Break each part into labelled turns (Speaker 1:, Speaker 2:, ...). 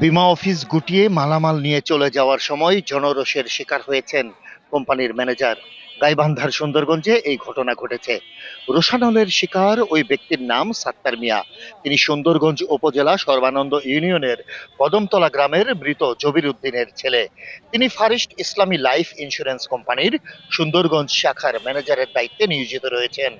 Speaker 1: বিমা অফিস গুটিয়ে মালামাল নিয়ে চলে যাওয়ার সময় জনরোষের শিকার হয়েছেন কোম্পানির ম্যানেজার। গাইবান্ধার সুন্দরগঞ্জে এই ঘটনা ঘটেছে। রোশানলের শিকার ওই ব্যক্তির নাম সাত্তার মিয়া। তিনি সুন্দরগঞ্জ উপজেলা সর্বানন্দ ইউনিয়নের কদমতলা গ্রামের মৃত জবির উদ্দিনের ছেলে। তিনি ফারিস্ট ইসলামী লাইফ ইন্স্যুরেন্স কোম্পানির সুন্দরগঞ্জ শাখার ম্যানেজারের দায়িত্বে নিয়োজিত রয়েছেন।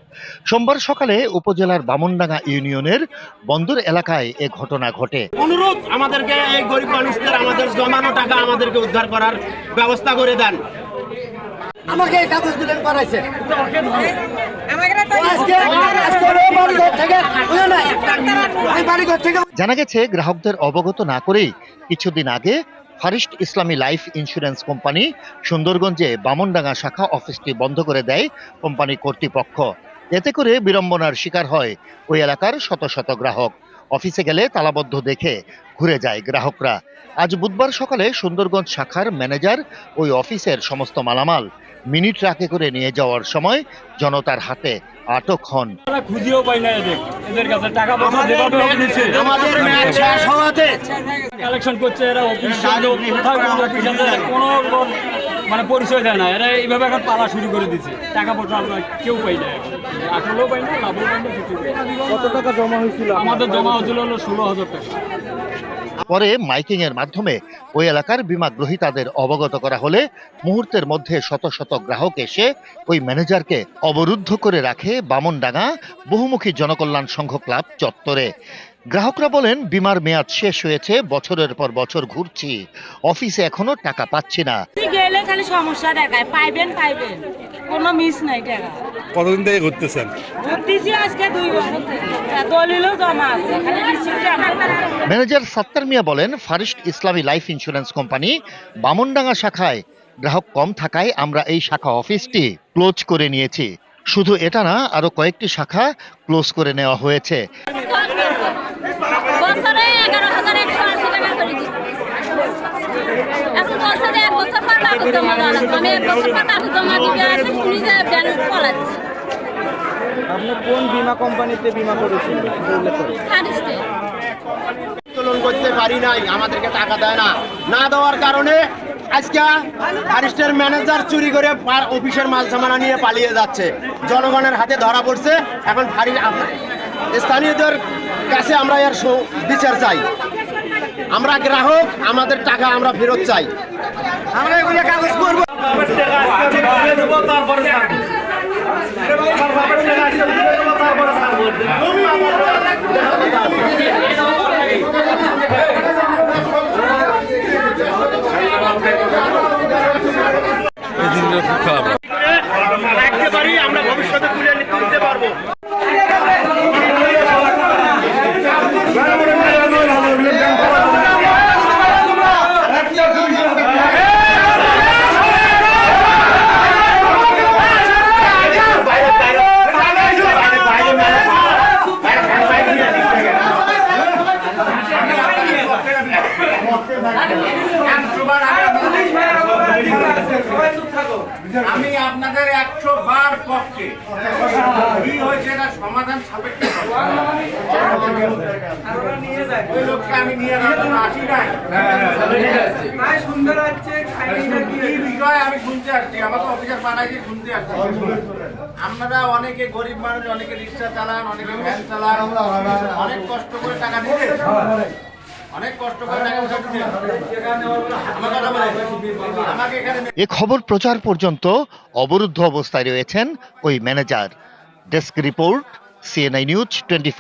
Speaker 1: সোমবার সকালে উপজেলার বামনডাঙ্গা ইউনিয়নের বন্দর এলাকায় এ ঘটনা ঘটে।
Speaker 2: অনুরোধ আমাদেরকে, এই গরিব মানুষদের আমাদের জমানো টাকা আমাদেরকে উদ্ধার করার ব্যবস্থা করে দেন।
Speaker 3: আমাকে এই কাগজ দিলেন করাইছে
Speaker 1: জানা গেছে গ্রাহকদের অবগত না করেই কিছুদিন আগে first Islami life insurance company সুন্দরগঞ্জে Bamondanga শাখা অফিসটি বন্ধ করে দেয় কোম্পানি কর্তৃপক্ষ। এতে করে বিড়ম্বনার শিকার হয় ওই এলাকার শত শত গ্রাহক। অফিসে গেলে তালাবদ্ধ দেখে ঘুরে যায় গ্রাহকরা। আজ বুধবার সকালে সুন্দরগঞ্জ শাখার ম্যানেজার ওই অফিসের সমস্ত মালামাল মিনি ট্রাকে করে নিয়ে যাওয়ার সময় জনতার হাতে আটক হন।
Speaker 4: খুঁজেও পাই না এদের। এদের কাছে টাকা পয়সা যেভাবে হোক নিচ্ছে
Speaker 2: আমাদের ম্যাচ শেষ হওয়াতে।
Speaker 4: কালেকশন করছে এরা অফিস কোথাও কোনো অফিস আছে কোনো মানে পরিচয় দেয় না। এরা এইভাবে এখন পালা শুরু করে দিচ্ছে টাকা পয়সা আমরা কেউ পাই না আসলেও পাই না লাভও পাই না কিছু
Speaker 5: কত টাকা জমা হয়েছিল?
Speaker 4: আমাদের জমা হচ্ছিল হলো ষোলো হাজার টাকা।
Speaker 1: পরে মাইকিং এর মাধ্যমে ওই এলাকার বীমা গ্রহীতাদের অবগত করা হলে মুহূর্তের মধ্যে শত শত গ্রাহক এসে ওই ম্যানেজারকে অবরুদ্ধ করে রাখে বামনডাঙ্গা বহুমুখী জনকল্যাণ সংঘ ক্লাব চত্বরে। গ্রাহকরা বলেন বিমার মেয়াদ শেষ হয়েছে বছরের পর বছর ঘুরছি। অফিসে এখনও টাকা পাচ্ছি না।
Speaker 6: গেলে খালি সমস্যা দেখায়। পাইবেন পাইবেন। কোনো মিস নাই টাকা।
Speaker 5: কতদিন থেকে ঘুরতেছেন?
Speaker 6: ভর্তিছি আজকে দুই বছর দলিলও জমা আছে। খালি রিসিপ্টে আমার
Speaker 1: ম্যানেজার সাত্তার মিয়া বলেন first Islami life insurance company Bamandanga শাখায় গ্রাহক কম থাকায় আমরা এই শাখা অফিসটি ক্লোজ করে নিয়েছি। শুধু এটা না আরও কয়েকটি শাখা ক্লোজ করে নেওয়া হয়েছে।
Speaker 5: আপনি কোন বীমা কোম্পানিতে বীমা করেছেন?
Speaker 2: উত্তোলন করতে পারি নাই আমাদেরকে টাকা দেয় না। না দেওয়ার কারণে আজকে ফারিস্টের ম্যানেজার চুরি করে অফিসের মাল সামানা নিয়ে পালিয়ে যাচ্ছে। জনগণের হাতে ধরা পড়ছে এখন ফারি স্থানীয়দের কাছে আমরা এর বিচার চাই। আমরা গ্রাহক আমাদের টাকা আমরা ফেরত চাই। আমরা এগুলো কাগজ করব। একেবারেই
Speaker 7: আমি আপনাদের একশো বার পক্ষে কি হয়েছে এটা সমাধান সাপেক্ষ ওই লোককে আমি নিয়ে আসি নাই। কি বিষয় আমি শুনতে আসছি আমাকে অফিসার পাঠাইছি শুনতে আসছি। আপনারা অনেকে গরিব মানুষ অনেকে রিক্সা চালান অনেকে ভ্যান চালান অনেক কষ্ট করে টাকা দিতে
Speaker 1: এ খবর প্রচার পর্যন্ত অবরুদ্ধ অবস্থায় রয়েছেন ওই manager. Desk report CNI news twenty